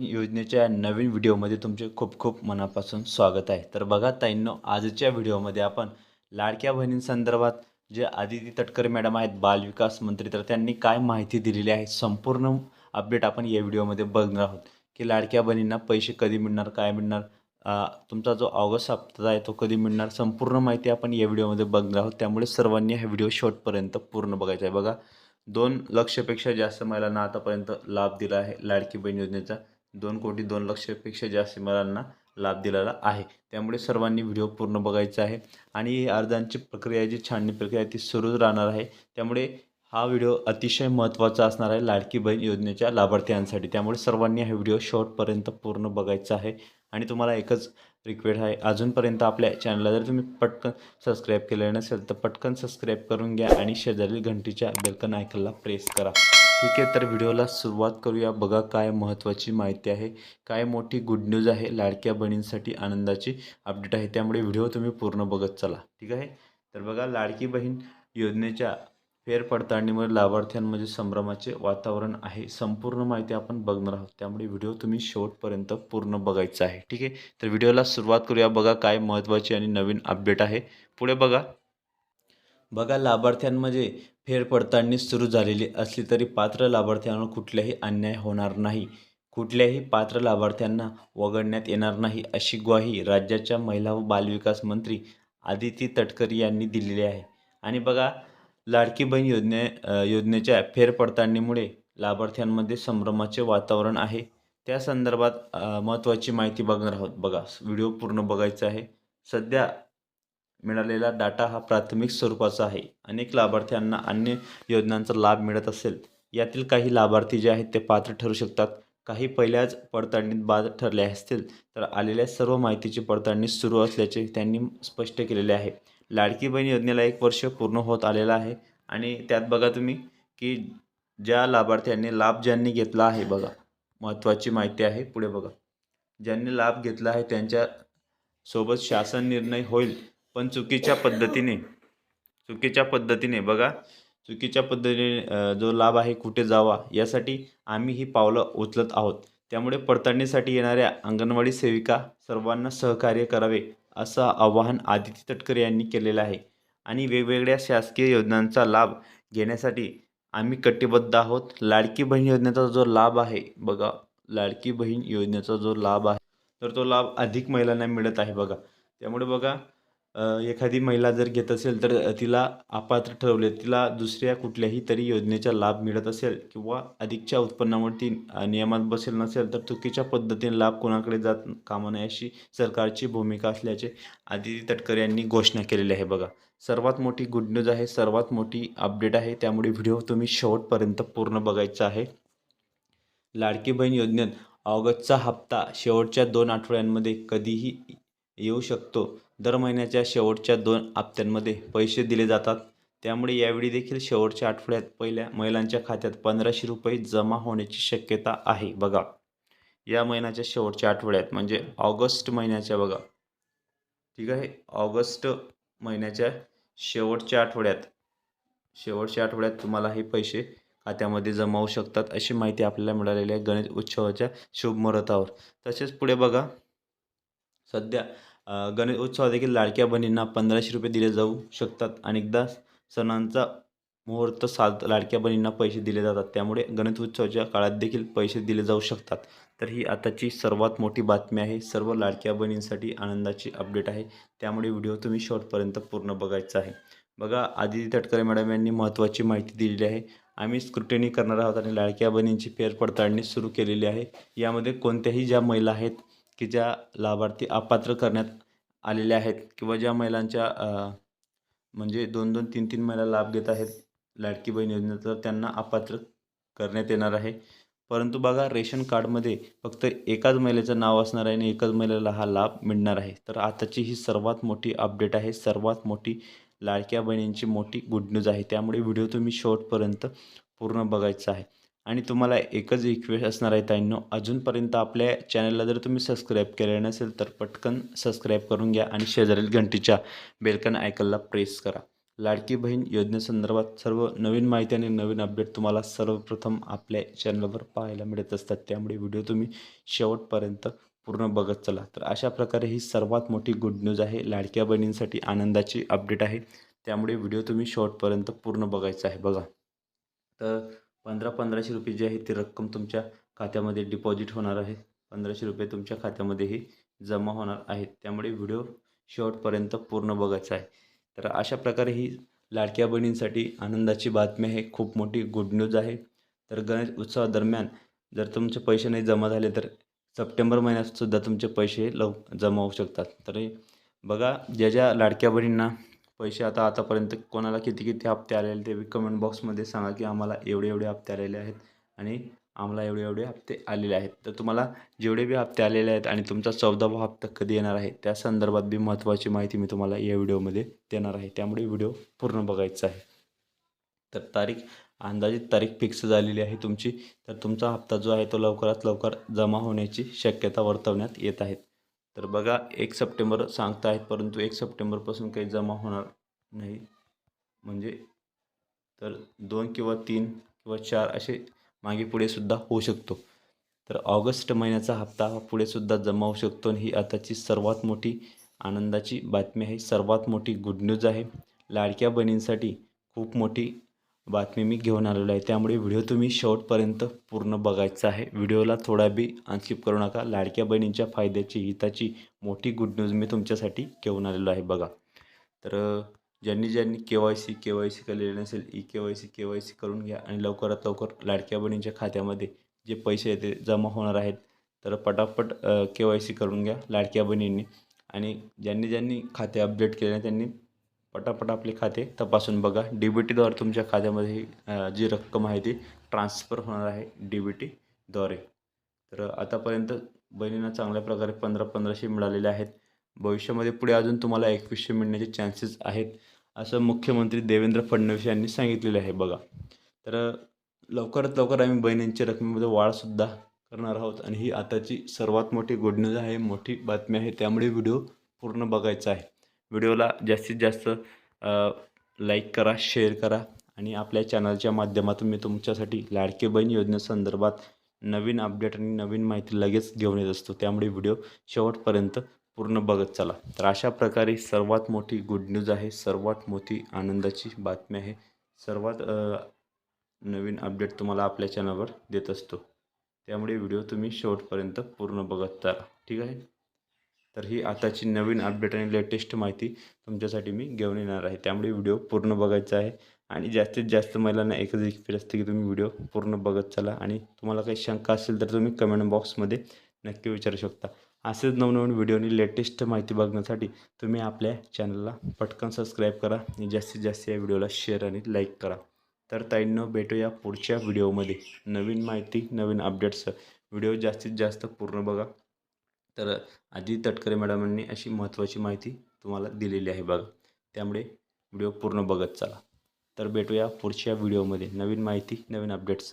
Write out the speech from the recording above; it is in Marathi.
योजनेच्या नवीन व्हिडिओमध्ये तुमचे खूप खूप मनापासून स्वागत आहे. तर बघा ताईंनो आजच्या व्हिडिओमध्ये आपण लाडक्या बहिणींसंदर्भात जे आदिती तटकरे मॅडम आहेत बालविकास मंत्री तर त्यांनी काय माहिती दिलेली आहे संपूर्ण अपडेट आपण या व्हिडिओमध्ये बघणार आहोत. की लाडक्या बहिणींना पैसे कधी मिळणार काय मिळणार तुमचा जो ऑगस्ट हप्ता आहे तो कधी मिळणार संपूर्ण माहिती आपण या व्हिडिओमध्ये बघणार आहोत. त्यामुळे सर्वांनी हा व्हिडिओ शेवटपर्यंत पूर्ण बघायचा आहे. बघा दोन लक्षपेक्षा जास्त महिलांना आतापर्यंत लाभ दिला आहे लाडकी बहीण योजनेचा. दोन कोटी दोन लक्षपेक्षा जास्त महिलांना लाभ दिलेला आहे. त्यामुळे सर्वांनी व्हिडिओ पूर्ण बघायचा आहे आणि ही अर्जांची प्रक्रिया जी छाननी प्रक्रिया आहे ती सुरूच राहणार आहे. त्यामुळे हा व्हिडिओ अतिशय महत्त्वाचा असणार आहे लाडकी बहीण योजनेच्या लाभार्थ्यांसाठी. त्यामुळे सर्वांनी हा व्हिडिओ शॉर्टपर्यंत पूर्ण बघायचा आहे. आणि तुम्हाला एकच रिक्वेस्ट आहे अजूनपर्यंत आपल्या चॅनलला जर तुम्ही पटकन सबस्क्राईब केलेलं नसेल तर पटकन सबस्क्राईब करून घ्या आणि शेजारील घंटीच्या बेलकन आयकनला प्रेस करा. ठीक आहे तर व्हिडिओला सुरुवात करूया. बघा काय महत्त्वाची माहिती आहे. काय मोठी गुड न्यूज आहे लाडक्या बहिणींसाठी आनंदाची अपडेट आहे. त्यामुळे व्हिडिओ तुम्ही पूर्ण बघत चला. ठीक आहे? तर बघा लाडकी बहीण योजनेच्या फेरपडताळणीमुळे लाभार्थ्यांमध्ये संभ्रमाचे वातावरण आहे. संपूर्ण माहिती आपण बघणार आहोत. त्यामुळे व्हिडिओ तुम्ही शेवटपर्यंत पूर्ण बघायचा आहे. ठीक आहे? तर व्हिडिओला सुरुवात करूया. बघा काय महत्त्वाची आणि नवीन अपडेट आहे. पुढे बघा. बघा लाभार्थ्यांमध्ये फेरपडताळणी सुरू झालेली असली तरी पात्र लाभार्थ्यांवर कुठलाही अन्याय होणार नाही. कुठल्याही पात्र लाभार्थ्यांना वगळण्यात येणार नाही अशी ग्वाही राज्याच्या महिला व बालविकास मंत्री आदिती तटकरी यांनी दिलेली आहे. आणि बघा लाडकी बहीण योजने योजनेच्या फेरपडताळणीमुळे लाभार्थ्यांमध्ये संभ्रमाचे वातावरण आहे. त्या संदर्भात महत्त्वाची माहिती बघणार आहोत. बघा व्हिडिओ पूर्ण बघायचा आहे. सध्या मिळालेला डाटा हा प्राथमिक स्वरूपाचा आहे. अनेक लाभार्थ्यांना अन्य योजनांचा लाभ मिळत असेल. यातील काही लाभार्थी जे आहेत ते पात्र ठरू शकतात. काही पहिल्याच पडताळणीत बाद ठरले असतील तर आलेल्या सर्व माहितीची पडताळणी सुरू असल्याचे त्यांनी स्पष्ट केलेले आहे. लाडकी बहीण योजनेला एक वर्ष पूर्ण होत आलेलं आहे आणि त्यात बघा तुम्ही की ज्या लाभार्थ्यांनी लाभ ज्यांनी घेतला आहे बघा महत्त्वाची माहिती आहे पुढे बघा. ज्यांनी लाभ घेतला आहे त्यांच्यासोबत शासन निर्णय होईल. पण चुकीच्या पद्धतीने चुकीच्या पद्धतीने बघा चुकीच्या पद्धतीने जो लाभ आहे कुठे जावा यासाठी आम्ही ही पावलं उचलत आहोत. त्यामुळे पडताळणीसाठी येणाऱ्या अंगणवाडी सेविका सर्वांना सहकार्य करावे असं आवाहन आदिती तटकरे यांनी केलेलं आहे. आणि वेगवेगळ्या शासकीय योजनांचा लाभ घेण्यासाठी आम्ही कटिबद्ध आहोत. लाडकी बहीण योजनेचा जो लाभ आहे बघा लाडकी बहीण योजनेचा जो लाभ आहे तर तो लाभ अधिक महिलांना मिळत आहे बघा. त्यामुळे बघा एखादी महिला जर घेत असेल तर तिला अपात्र ठरवले तिला दुसऱ्या कुठल्याही तरी योजनेचा लाभ मिळत असेल किंवा अधिकच्या उत्पन्नावरती ती नियमात बसेल नसेल तर चुकीच्या पद्धतीने लाभ कोणाकडे जात कामा नये अशी सरकारची भूमिका असल्याचे आदिती तटकरे यांनी घोषणा केलेली आहे बघा. सर्वात मोठी गुड न्यूज आहे सर्वात मोठी अपडेट आहे. त्यामुळे व्हिडिओ तुम्ही शेवटपर्यंत पूर्ण बघायचा आहे. लाडकी बहीण योजनेत ऑगस्टचा हप्ता शेवटच्या दोन आठवड्यांमध्ये कधीही येऊ शकतो. दर महिन्याच्या शेवटच्या दोन हप्त्यांमध्ये पैसे दिले जातात. त्यामुळे यावेळी देखील शेवटच्या आठवड्यात पहिल्या महिलांच्या खात्यात पंधराशे रुपये जमा होण्याची शक्यता आहे बघा. या महिन्याच्या शेवटच्या आठवड्यात म्हणजे ऑगस्ट महिन्याच्या बघा. ठीक आहे? ऑगस्ट महिन्याच्या शेवटच्या आठवड्यात. शेवटच्या आठवड्यात तुम्हाला हे पैसे खात्यामध्ये जमा होऊ शकतात अशी माहिती आपल्याला मिळालेली आहे गणेश उत्सवाच्या शुभ मुहूर्तावर तसेच पुढे बघा. सध्या गणेश उत्सवात देखील लाडक्या बहिणींना पंधराशे रुपये दिले जाऊ शकतात अनेकदा सणांचा मुहूर्त साध लाडक्या बहिणींना पैसे दिले जातात. त्यामुळे गणेश उत्सवाच्या काळात देखील पैसे दिले जाऊ शकतात. तर ही आताची सर्वात मोठी बातमी आहे. सर्व लाडक्या बहिणींसाठी आनंदाची अपडेट आहे. त्यामुळे व्हिडिओ तुम्ही शॉर्टपर्यंत पूर्ण बघायचा आहे. बघा आदिती तटकरे मॅडम यांनी महत्त्वाची माहिती दिलेली आहे. आम्ही स्क्रुटनी करणार आहोत आणि लाडक्या बहिणींची फेरपडताळणी सुरू केलेली आहे. यामध्ये कोणत्याही ज्या महिला आहेत की ज्या लाभार्थी अपात्र करण्यात आलेल्या आहेत किंवा ज्या महिलांच्या म्हणजे दोन दोन तीन तीन महिला लाभ घेत आहेत लाडकी बहीण योजनेचा तर त्यांना अपात्र करण्यात येणार आहे. परंतु बघा रेशन कार्डमध्ये फक्त एकाच महिलेचं नाव असणार आहे आणि एकाच महिलेला हा लाभ मिळणार आहे. तर आताची ही सर्वात मोठी अपडेट आहे. सर्वात मोठी लाडक्या बहिणींची मोठी गुड न्यूज आहे. त्यामुळे व्हिडिओ तुम्ही शेवटपर्यंत पूर्ण बघायचा आहे. आणि तुम्हाला एकच रिक्वेस्ट असणार आहे ताईंनो अजूनपर्यंत आपल्या चॅनलला जर तुम्ही सबस्क्राईब केले नसेल तर पटकन सबस्क्राईब करून घ्या आणि शेजारील घंटीच्या बेलकन आयकनला प्रेस करा. लाडकी बहीण योजनेसंदर्भात सर्व नवीन माहिती आणि नवीन अपडेट तुम्हाला सर्वप्रथम आपल्या चॅनलवर पाहायला मिळत असतात. त्यामुळे व्हिडिओ तुम्ही शेवटपर्यंत पूर्ण बघत चला. तर अशा प्रकारे ही सर्वात मोठी गुड न्यूज आहे. लाडक्या बहिणींसाठी आनंदाची अपडेट आहे. त्यामुळे व्हिडिओ तुम्ही शेवटपर्यंत पूर्ण बघायचा आहे. बघा. तर पंधरा पंधराशे रुपये जी आहे ती रक्कम तुमच्या खात्यामध्ये डिपॉझिट होणार आहे. पंधराशे रुपये तुमच्या खात्यामध्येही जमा होणार आहेत. त्यामुळे व्हिडिओ शेवटपर्यंत पूर्ण बघायचा आहे. तर अशा प्रकारे ही लाडक्या बहिणींसाठी आनंदाची बातमी आहे. खूप मोठी गुड न्यूज आहे. तर गणेश उत्सवादरम्यान जर तुमचे पैसे नाही जमा झाले तर सप्टेंबर महिन्यात सुद्धा तुमचे पैसे लव जमा होऊ शकतात. तरी बघा ज्या ज्या लाडक्या बहिणींना पैसे आता आतापर्यंत कोणाला किती किती हप्ते आलेले ते कमेंट बॉक्समध्ये सांगा की आम्हाला एवढे एवढे हप्ते आलेले आहेत आणि आम्हाला एवढे एवढे हप्ते आलेले आहेत. तर तुम्हाला जेवढे बी हप्ते आलेले आहेत आणि तुमचा चौदावा हप्ता कधी येणार आहे त्या संदर्भात बी महत्त्वाची माहिती मी तुम्हाला या व्हिडिओमध्ये देणार आहे. त्यामुळे व्हिडिओ पूर्ण बघायचा आहे. तर तारीख अंदाजित तारीख फिक्स झालेली आहे तुमची. तर तुमचा हप्ता जो आहे तो लवकरात लवकर जमा होण्याची शक्यता वर्तवण्यात येत आहेत तर बघा एक सप्टेंबर सांगता आहेत परंतु एक सप्टेंबरपासून काही जमा होणार नाही. म्हणजे तर दोन किंवा तीन किंवा चार असे मागे पुढे सुद्धा होऊ शकतो. तर ऑगस्ट महिन्याचा हप्ता हा पुढे सुद्धा जमा होऊ शकतो आणि ही आताची सर्वात मोठी आनंदाची बातमी आहे. सर्वात मोठी गुड न्यूज आहे. लाडक्या बहिणींसाठी खूप मोठी बातमी मी घेऊन आलेलो आहे. त्यामुळे व्हिडिओ तुम्ही शेवटपर्यंत पूर्ण बघायचा आहे. व्हिडिओला थोडा बी अनस्किप करू नका. लाडक्या बहिणींच्या फायद्याची हिताची मोठी गुड न्यूज मी तुमच्यासाठी घेऊन आलेलो आहे बघा. तर ज्यांनी ज्यांनी K Y C K Y C केलेले नसेल E K Y C K Y C करून घ्या आणि लवकरात लवकर लाडक्या बहिणींच्या खात्यामध्ये जे पैसे येते जमा होणार आहेत. तर पटापट के वाय सी करून घ्या लाडक्या बहिणींनी. आणि ज्यांनी ज्यांनी खाते अपडेट केले त्यांनी पटापट आपले खाते तपासून बघा. डी बी टीद्वारे तुमच्या खात्यामध्ये जी रक्कम आहे ती ट्रान्स्फर होणार आहे डी बी टीद्वारे तर आतापर्यंत बहिणींना चांगल्या प्रकारे पंधरा पंधराशे मिळालेले आहेत. भविष्यामध्ये पुढे अजून तुम्हाला एकवीसशे मिळण्याचे चान्सेस आहेत असं मुख्यमंत्री देवेंद्र फडणवीस यांनी सांगितलेले आहे बघा. तर लवकरात लवकर आम्ही बहिणींच्या रकमेमध्ये वाढसुद्धा करणार आहोत आणि ही आताची सर्वात मोठी गुड न्यूज आहे मोठी बातमी आहे त्यामुळे व्हिडिओ पूर्ण बघायचा आहे. व्हिडिओला जास्तीत जास्त लाईक करा शेअर करा आणि आपल्या चॅनलच्या माध्यमातून मी तुमच्यासाठी लाडके बहीण योजनेसंदर्भात नवीन अपडेट आणि नवीन माहिती लगेच घेऊन येत असतो. त्यामुळे व्हिडिओ शेवटपर्यंत पूर्ण बघत चला. तर अशा प्रकारे सर्वात मोठी गुड न्यूज आहे. सर्वात मोठी आनंदाची बातमी आहे. सर्वात नवीन अपडेट तुम्हाला आपल्या चॅनलवर देत असतो. त्यामुळे व्हिडिओ तुम्ही शेवटपर्यंत पूर्ण बघत चला. ठीक आहे? तर ही आताची नवीन अपडेट आणि लेटेस्ट माहिती तुमच्यासाठी मी घेऊन येणार आहे. त्यामुळे व्हिडिओ पूर्ण बघायचा आहे. आणि जास्तीत जास्त महिलांना एकच रिक्वेस्ट असते की तुम्ही व्हिडिओ पूर्ण बघत चला. आणि तुम्हाला काही शंका असेल तर तुम्ही कमेंट बॉक्समध्ये नक्की विचारू शकता. असेच नवनवीन व्हिडिओ आणि लेटेस्ट माहिती बघण्यासाठी तुम्ही आपल्या चॅनलला पटकन सबस्क्राईब करा. आणि जास्तीत जास्त या व्हिडिओला शेअर आणि लाईक करा. तर ताईंनो भेटूया पुढच्या व्हिडिओमध्ये. नवीन माहिती नवीन अपडेट्स व्हिडिओ जास्तीत जास्त पूर्ण बघा. तर आधी तटकरे मॅडमांनी अशी महत्त्वाची माहिती तुम्हाला दिलेली आहे बघा. त्यामुळे व्हिडिओ पूर्ण बघत चला. तर भेटूया पुढच्या व्हिडिओमध्ये. नवीन माहिती नवीन अपडेट्स.